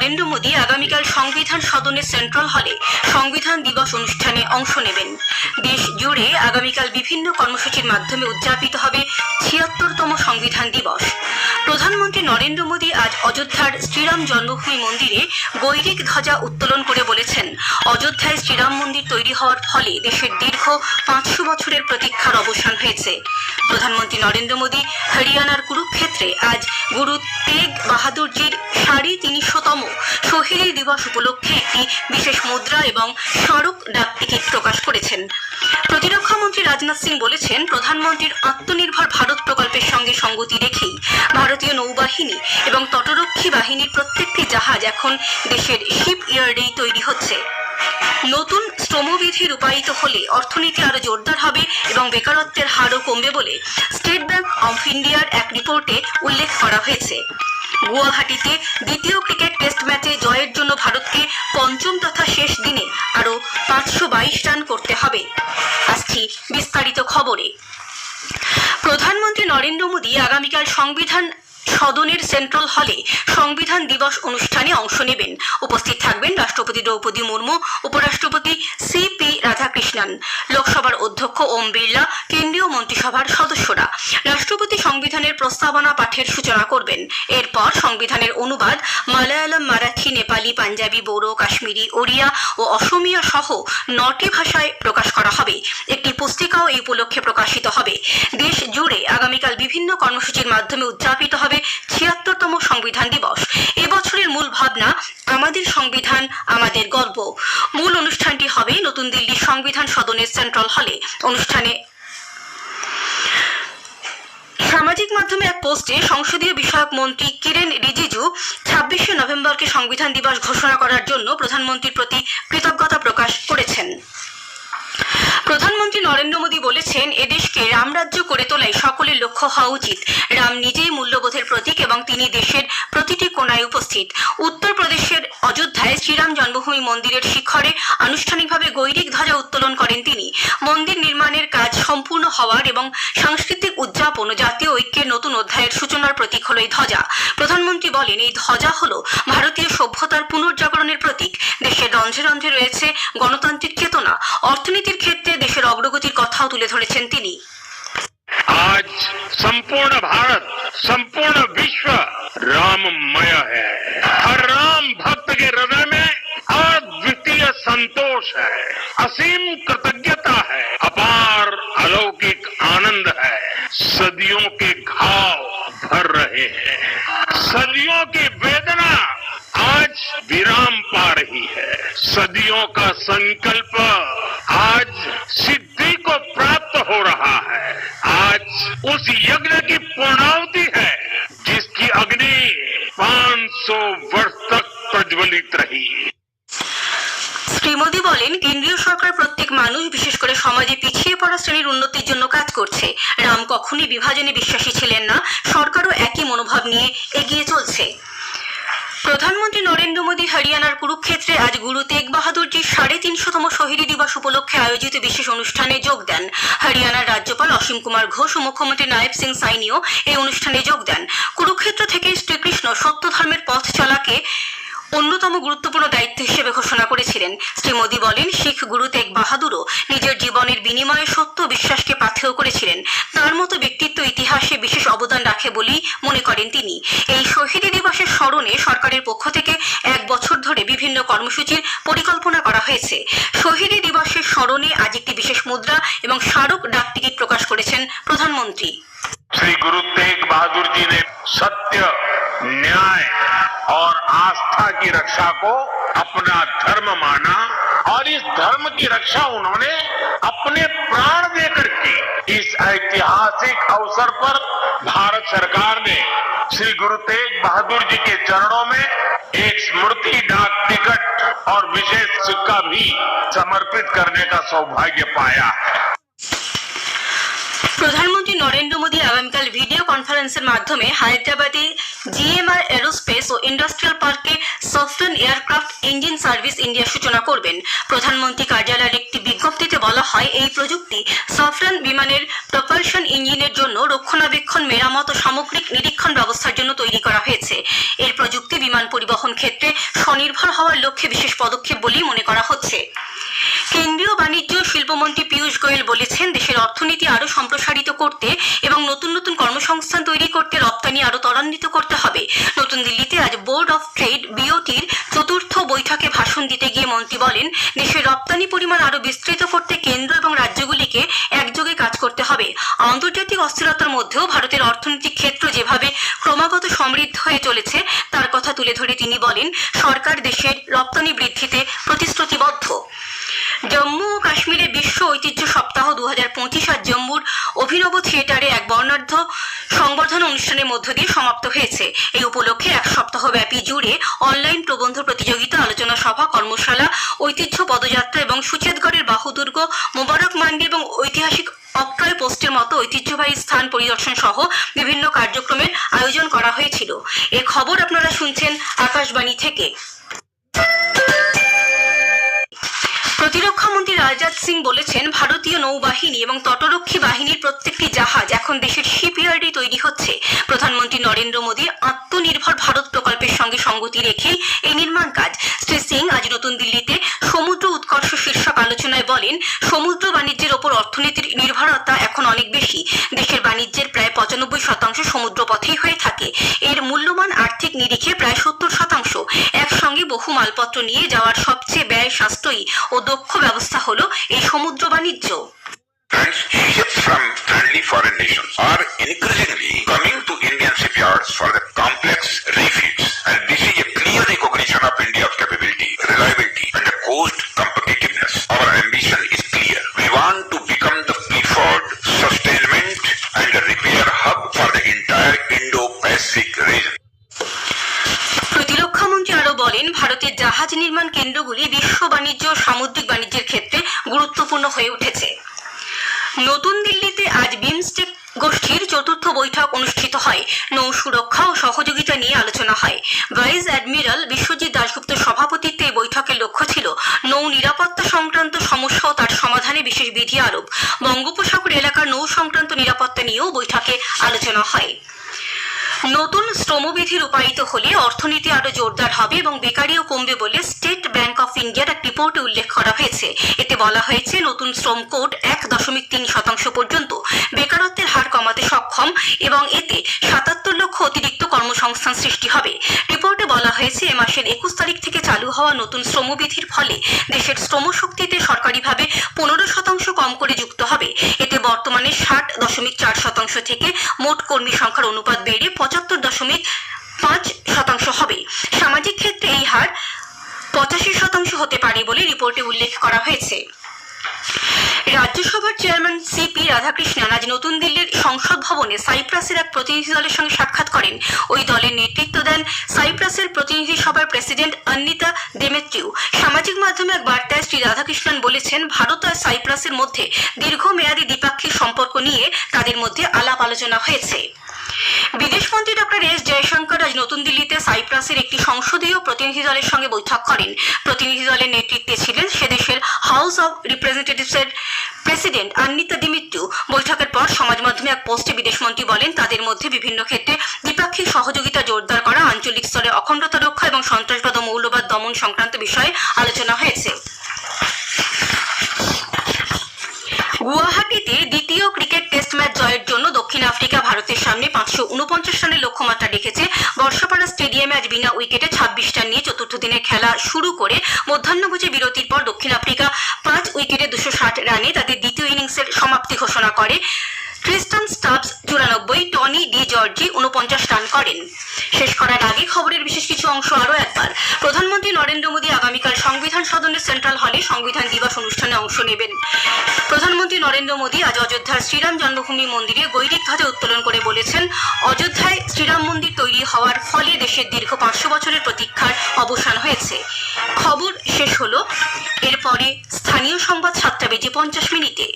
নরেন্দ্র মোদী আগামীকাল সংবিধান সদনের সেন্ট্রাল হলে সংবিধান দিবস অনুষ্ঠানে অংশ নেবেন। দেশ জুড়ে আগামীকাল বিভিন্ন কর্মসূচির মাধ্যমে উদযাপিত হবে ছিয়াত্তরতম সংবিধান দিবস। প্রধানমন্ত্রী নরেন্দ্র মোদী আজ অযোধ্যার শ্রীরাম জন্মভূমি মন্দিরে গৈরিক ধ্বজা উত্তোলন করে বলেছেন। অযোধ্যায় শ্রীরাম মন্দির তৈরি হওয়ার ফলে দেশের দীর্ঘ পাঁচশো বছরের প্রতীক্ষার অবসান হয়েছে। প্রধানমন্ত্রী নরেন্দ্র মোদী হরিয়ানার কুরুক্ষেত্রে আজ গুরু তেগ বাহাদুরজির সাড়ে তিনশোতম। শহীদ দিবস উপলক্ষে একটি বিশেষ মুদ্রা এবং স্মারক ডাক টিকিট প্রকাশ করেছেন। প্রতিরক্ষা মন্ত্রী রাজনাথ সিং বলেছেন, প্রধানমন্ত্রীর আত্মনির্ভর ভারত প্রকল্পের সঙ্গে সঙ্গতি রেখেই ভারতীয় নৌবাহিনী এবং তটরক্ষী বাহিনীর প্রত্যেকটি জাহাজ এখন দেশের শিপ ইয়ার্ডেই তৈরি হচ্ছে। নতুন শ্রমবিধি রূপায়িত হলে অর্থনীতি আরও জোরদার হবে এবং বেকারত্বের হারও কমবে বলে স্টেট ব্যাংক অফ ইন্ডিয়ার এক রিপোর্টে উল্লেখ করা হয়েছে। গুয়াহাটিতে দ্বিতীয় ক্রিকেট টেস্ট ম্যাচে জয়ের জন্য ভারতকে পঞ্চম তথা শেষ দিনে আরও পাঁচশো বাইশ রান করতে হবে। আসছি বিস্তারিত খবরে। প্রধানমন্ত্রী নরেন্দ্র মোদী আগামীকাল সংবিধান সদনের সেন্ট্রাল হলে সংবিধান দিবস অনুষ্ঠানে অংশ নেবেন। উপস্থিত থাকবেন রাষ্ট্রপতি দ্রৌপদী মুর্মু, উপরাষ্ট্রপতি সি পি রাধাকৃষ্ণন, লোকসভার অধ্যক্ষ ওম বিড়লা, কেন্দ্রীয় মন্ত্রিসভার সদস্যরা। সংবিধানের প্রস্তাবনা পাঠের সূচনা করবেন। এরপর সংবিধানের অনুবাদ মালায়ালাম, মারাঠি, নেপালি, পাঞ্জাবি, বড়ো, কাশ্মীরি, ওড়িয়া ও অসমিয়া সহ নটি ভাষায় প্রকাশ করা হবে। একটি পুস্তিকাও এই উপলক্ষে প্রকাশিত হবে। দেশ জুড়ে আগামীকাল বিভিন্ন কর্মসূচির মাধ্যমে উদযাপিত হবে ছিয়াত্তরতম সংবিধান দিবস। এবছরের মূল ভাবনা, আমাদের সংবিধান, আমাদের গর্ব মূল অনুষ্ঠানটি হবে নতুন দিল্লির সংবিধান সদনের সেন্ট্রাল হলে। অনুষ্ঠানে সামাজিক মাধ্যমে এক পোস্টে সংসদীয় বিষয়ক মন্ত্রী কিরেন রিজিজু ছাব্বিশে নভেম্বরকে সংবিধান দিবস ঘোষণা করার জন্য প্রধানমন্ত্রীর প্রতি কৃতজ্ঞতা প্রকাশ করেছেন প্রধানমন্ত্রী নরেন্দ্র মোদী বলেছেন, এদেশকে রামরাজ্য করে তোলাই সকলের লক্ষ্য হওয়া উচিত। রাম নিজেই মূল্যবোধের প্রতীক এবং তিনি দেশের প্রতিটি কোনায় উপস্থিত। উত্তরপ্রদেশের অযোধ্যায় শ্রীরাম জন্মভূমি মন্দিরের শিখরে আনুষ্ঠানিকভাবে গৈরিক ধ্বজা উত্তোলন করেন তিনি। মন্দির নির্মাণের কাজ সম্পূর্ণ হওয়ার এবং সাংস্কৃতিক উদযাপন ও জাতীয় ঐক্যের নতুন অধ্যায়ের সূচনার প্রতীক হল এই ধ্বজা। প্রধানমন্ত্রী বলেন, এই ধ্বজা হল ভারতীয় সভ্যতার পুনর্জাগরণের প্রতীক। দেশের রন্ধ্রে রন্ধ্রে রয়েছে গণতান্ত্রিক চেতনা। অর্থনীতির ক্ষেত্রে অগ্রগতির কথাও তুলে ধরেছেন তিনি आज संपूर्ण भारत संपूर्ण विश्व राममय है हर राम भक्त के हृदय में अद्वितीय संतोष है असीम कृतज्ञता है अपार अलौकिक आनंद है सदियों के घाव भर रहे हैं सदियों की वेदना आज विराम पा रही है सदियों का संकल्प आज सिद्धि उस यज्ञ की पूर्णावधि है जिसकी अग्नि 500 वर्ष तक प्रज्वलित रही শ্রী মোদী বলেন কেন্দ্রীয় সরকার প্রত্যেক মানুষ বিশেষ করে সমাজে পিছিয়ে পড়া শ্রেণীর উন্নতির জন্য কাজ করছে রাম কখনই বিভাজনে বিশ্বাসী ছিলেন না সরকারও একই মনোভাব নিয়ে এগিয়ে চলছে প্রধানমন্ত্রী নরেন্দ্র মোদী হরিয়ানার কুরুক্ষেত্রে আজ গুরু তেগ বাহাদুরজির সাড়ে তিনশোতম শহীদ দিবস উপলক্ষে আয়োজিত বিশেষ অনুষ্ঠানে যোগ দেন। হরিয়ানার রাজ্যপাল অসীম কুমার ঘোষ ও মুখ্যমন্ত্রী নায়েব সিং সাইনিও এই অনুষ্ঠানে যোগ দেন। কুরুক্ষেত্র থেকে শ্রীকৃষ্ণ সত্য ধর্মের পথ চলাকে অন্যতম গুরুত্বপূর্ণ দায়িত্ব হিসেবে ঘোষণা করেছিলেন। শ্রী মোদী বলেন, শিখ গুরু তেগ বাহাদুরও নিজের জীবনের বিনিময়ে সত্য বিশ্বাসকে পাথেয় করেছিলেন। তার মতো ব্যক্তিত্ব ইতিহাসে বিশেষ অবদান বলেই মনে করেন তিনি এই শহীদ দিবসের স্মরণে সরকারের পক্ষ থেকে এক বছর ধরে বিভিন্ন কর্মসূচির পরিকল্পনা করা হয়েছে শহীদ দিবসের স্মরণে আজ একটি বিশেষ মুদ্রা এবং স্মারক ডাক টিকিট প্রকাশ করেছেন প্রধানমন্ত্রী श्री गुरु तेग बहादुर जी ने सत्य न्याय और आस्था की रक्षा को अपना धर्म माना और इस धर्म की रक्षा उन्होंने अपने प्राण देकर की इस ऐतिहासिक अवसर पर भारत सरकार ने श्री गुरु तेग बहादुर जी के चरणों में एक स्मृति डाक टिकट और विशेष सिक्का भी समर्पित करने का सौभाग्य पाया है প্রধানমন্ত্রী নরেন্দ্র মোদী আগামীকাল ভিডিও কনফারেন্সের মাধ্যমে হায়দ্রাবাদে জিএমআর এরোস্পেস ও ইন্ডাস্ট্রিয়াল পার্কে সফটওয়্যার এয়ারক্রাফট ইঞ্জিন সার্ভিস ইন্ডিয়ার সূচনা করবেন প্রধানমন্ত্রী কার্যালয়ের একটি বিজ্ঞপ্তিতে বলা হয়, এই প্রযুক্তি সফরান বিমানের প্রপালশন ইঞ্জিনের জন্য রক্ষণাবেক্ষণ, মেরামত ও সামগ্রিক নিরীক্ষণ ব্যবস্থার জন্য তৈরি করা হয়েছে। এর প্রযুক্তি বিমান পরিবহন ক্ষেত্রে স্বনির্ভর হওয়ার লক্ষ্যে বিশেষ পদক্ষেপ বলেই মনে করা হচ্ছে। কেন্দ্রীয় বাণিজ্য শিল্পমন্ত্রী পীয়ূষ গোয়েল বলেছেন, দেশের অর্থনীতি আরও সম্প্রসারিত করতে এবং নতুন নতুন কর্মসংস্থান তৈরি করতে রপ্তানি আরও ত্বরান্বিত করতে হবে। নতুন দিল্লিতে আজ বোর্ড অফ ট্রেড বিওটির মন্ত্রী বলেন, দেশের রপ্তানি পরিমাণ আরও বিস্তৃত করতে কেন্দ্র এবং রাজ্যগুলিকে একযোগে কাজ করতে হবে। আন্তর্জাতিক অস্থিরতার মধ্যেও ভারতের অর্থনৈতিক ক্ষেত্র যেভাবে ক্রমাগত সমৃদ্ধ হয়ে চলেছে, তার কথা তুলে ধরে তিনি বলেন, সরকার দেশের রপ্তানি বৃদ্ধিতে প্রতিশ্রুতিবদ্ধ। জম্মু ও কাশ্মীরে বিশ্ব ঐতিহ্য সপ্তাহ দু হাজার পঁচিশ আজ জম্মুর অভিনব থিয়েটারে এক বর্ণাঢ্য সংবর্ধনা অনুষ্ঠানের মধ্য দিয়ে সমাপ্ত হয়েছে। এই উপলক্ষে এক সপ্তাহ ব্যাপী জুড়ে অনলাইন প্রবন্ধ প্রতিযোগিতা, আলোচনা সভা, কর্মশালা, ঐতিহ্য পদযাত্রা এবং সুচেতগড়ের বাহুদুর্গ, মোবারক মান্ডি এবং ঐতিহাসিক অক্টয় পোস্টের মতো ঐতিহ্যবাহী স্থান পরিদর্শন সহ বিভিন্ন কার্যক্রমের আয়োজন করা হয়েছিল। এ খবর আপনারা শুনছেন আকাশবাণী থেকে। প্রতিরক্ষা মন্ত্রী রাজনাথ সিং বলেছেন, ভারতীয় নৌবাহিনী এবং তটরক্ষী বাহিনীর প্রত্যেকটি জাহাজ এখন দেশের শিপইয়ার্ডে তৈরি হচ্ছে। প্রধানমন্ত্রী নরেন্দ্র মোদীর আত্মনির্ভর ভারত প্রকল্পের সঙ্গে সঙ্গতি রেখেই এই নির্মাণ কাজ। শ্রী সিং আজ নতুন দিল্লিতে সমুদ্র উৎকর্ষ শীর্ষক আলোচনায় বলেন, সমুদ্র বাণিজ্যের ওপর অর্থনীতির নির্ভরতা এখন অনেক বেশি। দেশের বাণিজ্যের প্রায় পঁচানব্বই শতাংশ সমুদ্র পথেই হয়ে থাকে। এর মূল্যমান আর্থিক নিরিখে প্রায় সত্তর বহু মালপত্র নিয়ে যাওয়ার সবচেয়ে ব্যয় স্বাস্থ্যই ও দক্ষ ব্যবস্থা হলো এই সমুদ্র বাণিজ্য। আর নির্মাণ কেন্দ্রগুলি বিশ্ব বাণিজ্য ও সামুদ্রিক বাণিজ্যের ক্ষেত্রে গুরুত্বপূর্ণ হয়ে উঠেছে। নতুন দিল্লিতে আজ বিমস্টেক গোষ্ঠীর চতুর্থ বৈঠক অনুষ্ঠিত হয়। নৌ সুরক্ষা ও সহযোগিতা নিয়ে আলোচনা হয়। ভাইস অ্যাডমিরাল বিশ্বজিৎ দাশগুপ্ত সভাপতিত্বে এই বৈঠকের লক্ষ্য ছিল নৌ নিরাপত্তা সংক্রান্ত সমস্যা ও তার সমাধানে বিশেষ বিধি আরোপ। বঙ্গোপসাগর এলাকার নৌ সংক্রান্ত নিরাপত্তা নিয়েও বৈঠকে আলোচনা হয়। নতুন শ্রমবিধি রূপায়িত হলে অর্থনীতি আরও জোরদার হবে এবং বেকারিও কমবে বলে স্টেট ব্যাংক অফ ইন্ডিয়ার এক রিপোর্টে উল্লেখ করা হয়েছে। এতে বলা হয়েছে, নতুন শ্রম কোড এক দশমিক তিন শতাংশ পর্যন্ত বেকারত্বের হার কমাতে সক্ষম এবং এতে সাতাত্তর লক্ষ অতিরিক্ত কর্মসংস্থান সৃষ্টি হবে। রিপোর্টে বলা হয়েছে, এ মাসের একুশ তারিখ থেকে চালু হওয়া নতুন শ্রমবিধির ফলে দেশের শ্রমশক্তিতে সরকারিভাবে পনেরো শতাংশ কম করে যুক্ত হবে এতে বর্তমানে ষাট দশমিক চার শতাংশ থেকে মোট কর্মী সংখ্যার অনুপাত বেড়ে পঁচাত্তর দশমিক পাঁচ শতাংশ হবে। সামাজিক ক্ষেত্রে এই হার পঁচাশি শতাংশ হতে পারে বলে রিপোর্টে উল্লেখ করা হয়েছে। রাজ্যসভার চেয়ারম্যান সিপি রাধাকৃষ্ণন আজ নতুন দিল্লির সংসদ ভবনে সাইপ্রাসের এক প্রতিনিধি দলের সঙ্গে সাক্ষাৎ করেন। ওই দলের নেতৃত্ব দেন সাইপ্রাসের প্রতিনিধি সভার প্রেসিডেন্ট অন্নিতা দেমেত্রিউ। সামাজিক মাধ্যমে এক বার্তায় শ্রী রাধাকৃষ্ণন বলেছেন, ভারত আর সাইপ্রাসের মধ্যে দীর্ঘমেয়াদী দ্বিপাক্ষিক সম্পর্ক নিয়ে তাদের মধ্যে আলাপ আলোচনা হয়েছে। বিদেশমন্ত্রী ডক্টর এস জয়শঙ্কর আজ নতুন দিল্লিতে সাইপ্রাসের একটি সংসদীয় প্রতিনিধি দলের সঙ্গে বৈঠক করেন। প্রতিনিধি দলের নেতৃত্বে ছিলেন সে দেশের হাউস অব রিপ্রেজেন্টেটিভসের প্রেসিডেন্ট আন্নিতা দিমিত্রু বৈঠকের পর সমাজ মাধ্যমে এক পোস্টে বিদেশমন্ত্রী বলেন, তাদের মধ্যে বিভিন্ন ক্ষেত্রে দ্বিপাক্ষিক সহযোগিতা জোরদার করা, আঞ্চলিক স্তরে অখণ্ডতা রক্ষা এবং সন্ত্রাসবাদ ও মৌলবাদ দমন সংক্রান্ত বিষয়ে আলোচনা হয়েছে। গুয়াহাটিতে দ্বিতীয় ক্রিকেট টেস্ট ম্যাচ জয়ের জন্য দক্ষিণ আফ্রিকা ভারতের সামনে পাঁচশো উনপঞ্চাশ রানের লক্ষ্যমাত্রা রেখেছে। বর্ষাপাড়া স্টেডিয়ামে আজ বিনা উইকেটে ছাব্বিশ রান নিয়ে চতুর্থ দিনের খেলা শুরু করে মধ্যাহ্নভোজে বিরতির পর দক্ষিণ আফ্রিকা পাঁচ উইকেটে দুশো ষাট রানে তাদের দ্বিতীয় ইনিংসের সমাপ্তি ঘোষণা করে। ক্রিস্টান স্টাবস চুরানব্বই টনি ডি জর্জি উনপঞ্চাশ রান করেন। শেষ করার আগে খবরের বিশেষ কিছু অংশ আরও একবার। প্রধানমন্ত্রী নরেন্দ্র মোদী আগামীকাল সংবিধান সদনের সেন্ট্রাল হলে সংবিধান দিবস অনুষ্ঠানে অংশ নেবেন। প্রধানমন্ত্রী নরেন্দ্র মোদী আজ অযোধ্যার শ্রীরাম জন্মভূমি মন্দিরে গৈরিক ধ্বজা উত্তোলন করে বলেছেন, অযোধ্যায় শ্রীরাম মন্দির তৈরি হওয়ার ফলে দেশের দীর্ঘ পাঁচশো বছরের প্রতীক্ষার অবসান হয়েছে। খবর শেষ হলো। এরপরে স্থানীয় সংবাদ সাতটা বেজে পঞ্চাশ মিনিটে।